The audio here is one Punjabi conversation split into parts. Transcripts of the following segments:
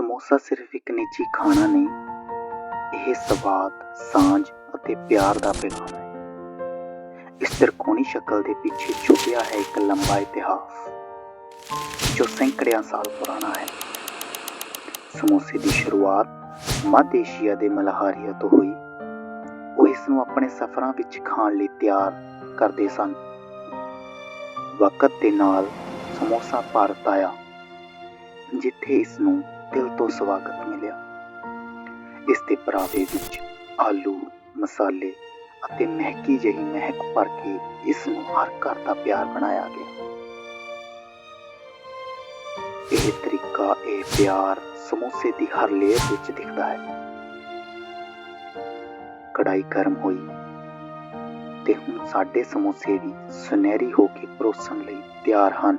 ਸਮੋਸਾ ਸਿਰਫ ਇੱਕ ਨਿੱਜੀ ਖਾਣਾ ਨਹੀਂ, ਇਹ ਸਵਾਦ, ਸਾਂਝ ਅਤੇ ਪਿਆਰ ਦਾ ਪੈਗਾਮ ਹੈ। ਇਸ ਤਿਰਕੋਣੀ ਸ਼ਕਲ ਦੇ ਪਿੱਛੇ ਛੁਪਿਆ ਹੈ ਇੱਕ ਲੰਬਾ ਇਤਿਹਾਸ, ਜੋ ਸੈਂਕੜਿਆਂ ਸਾਲ ਪੁਰਾਣਾ ਹੈ। ਸਮੋਸੇ ਦੀ ਸ਼ੁਰੂਆਤ ਮੱਧ ਏਸ਼ੀਆ ਦੇ ਮਲਹਾਰੀਆ ਤੋਂ ਹੋਈ। ਉਹ ਇਸ ਨੂੰ ਆਪਣੇ ਸਫ਼ਰਾਂ ਵਿੱਚ ਖਾਣ ਲਈ ਤਿਆਰ ਕਰਦੇ ਸਨ। ਵਕਤ ਦੇ ਨਾਲ ਸਮੋਸਾ ਭਾਰਤ ਆਇਆ, ਜਿੱਥੇ ਇਸ ਨੂੰ ਦਿਲ ਤੋਂ ਸਵਾਗਤ ਮਿਲਿਆ। ਇਸ ਦੇ ਪਰਾਵੇ ਵਿੱਚ ਆਲੂ, ਮਸਾਲੇ ਅਤੇ ਮਹਿਕੀ ਜਿਹੀ ਮਹਿਕ ਭਰ ਕੇ ਇਸ ਨੂੰ ਹਰ ਘਰ ਦਾ ਪਿਆਰ ਬਣਾਇਆ ਗਿਆ। ਇਹ ਤਰੀਕਾ, ਇਹ ਪਿਆਰ ਸਮੋਸੇ ਦੀ ਹਰ ਲੇਅਰ ਵਿੱਚ ਦਿਖਦਾ ਹੈ। ਕੜਾਈ ਗਰਮ ਹੋਈ ਤੇ ਹੁਣ ਸਾਡੇ ਸਮੋਸੇ ਵੀ ਸੁਨਹਿਰੀ ਹੋ ਕੇ ਪਰੋਸਣ ਲਈ ਤਿਆਰ ਹਨ।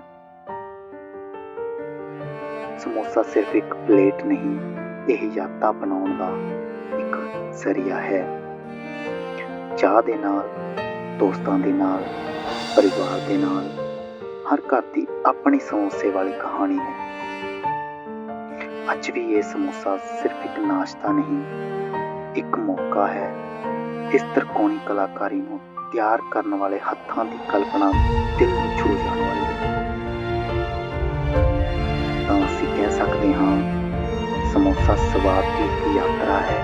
ਸਮੋਸਾ ਸਿਰਫ ਇੱਕ ਪਲੇਟ ਨਹੀਂ, ਇਹ ਯਾਦਾਂ ਬਣਾਉਣ ਦਾ ਇੱਕ ਜ਼ਰੀਆ ਹੈ। ਚਾਹ ਦੇ ਨਾਲ, ਦੋਸਤਾਂ ਦੇ ਨਾਲ, ਪਰਿਵਾਰ ਦੇ ਨਾਲ, ਹਰ ਘਰ ਦੀ ਆਪਣੀ ਸਮੋਸੇ ਵਾਲੀ ਕਹਾਣੀ ਹੈ। ਅੱਜ ਵੀ ਇਹ ਸਮੋਸਾ ਸਿਰਫ ਇੱਕ ਨਾਸ਼ਤਾ ਨਹੀਂ, ਇੱਕ ਮੌਕਾ ਹੈ। ਇਸ ਤਰਕੋਣੀ ਕਲਾਕਾਰੀ ਨੂੰ ਤਿਆਰ ਕਰਨ ਵਾਲੇ ਹੱਥਾਂ ਦੀ ਕਲਪਨਾ ਦਿਲ ਨੂੰ ਛੂ ਜਾਣ ਵਾਲੀ ਹੈ। ਸਕਦੇ ਹਾਂ ਸਮੋਸਾ ਸਵਾਦ ਦੀ ਇੱਕ ਯਾਤਰਾ ਹੈ।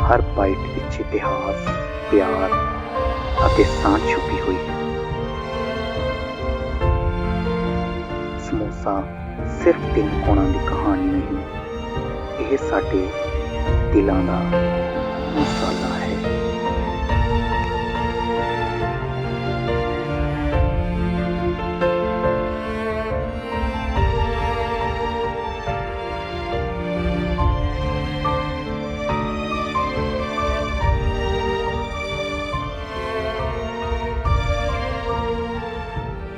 ਹਰ ਬਾਈਟ ਵਿੱਚ ਇਤਿਹਾਸ, ਪਿਆਰ ਅਤੇ ਸਾਂਝ ਛੁਪੀ ਹੋਈ ਹੈ। ਸਮੋਸਾ ਸਿਰਫ ਤਿੰਨ ਕੋਣਾਂ ਦੀ ਕਹਾਣੀ ਨਹੀਂ, ਇਹ ਸਾਡੇ ਦਿਲਾਂ ਦਾ ਮਸਾਲਾ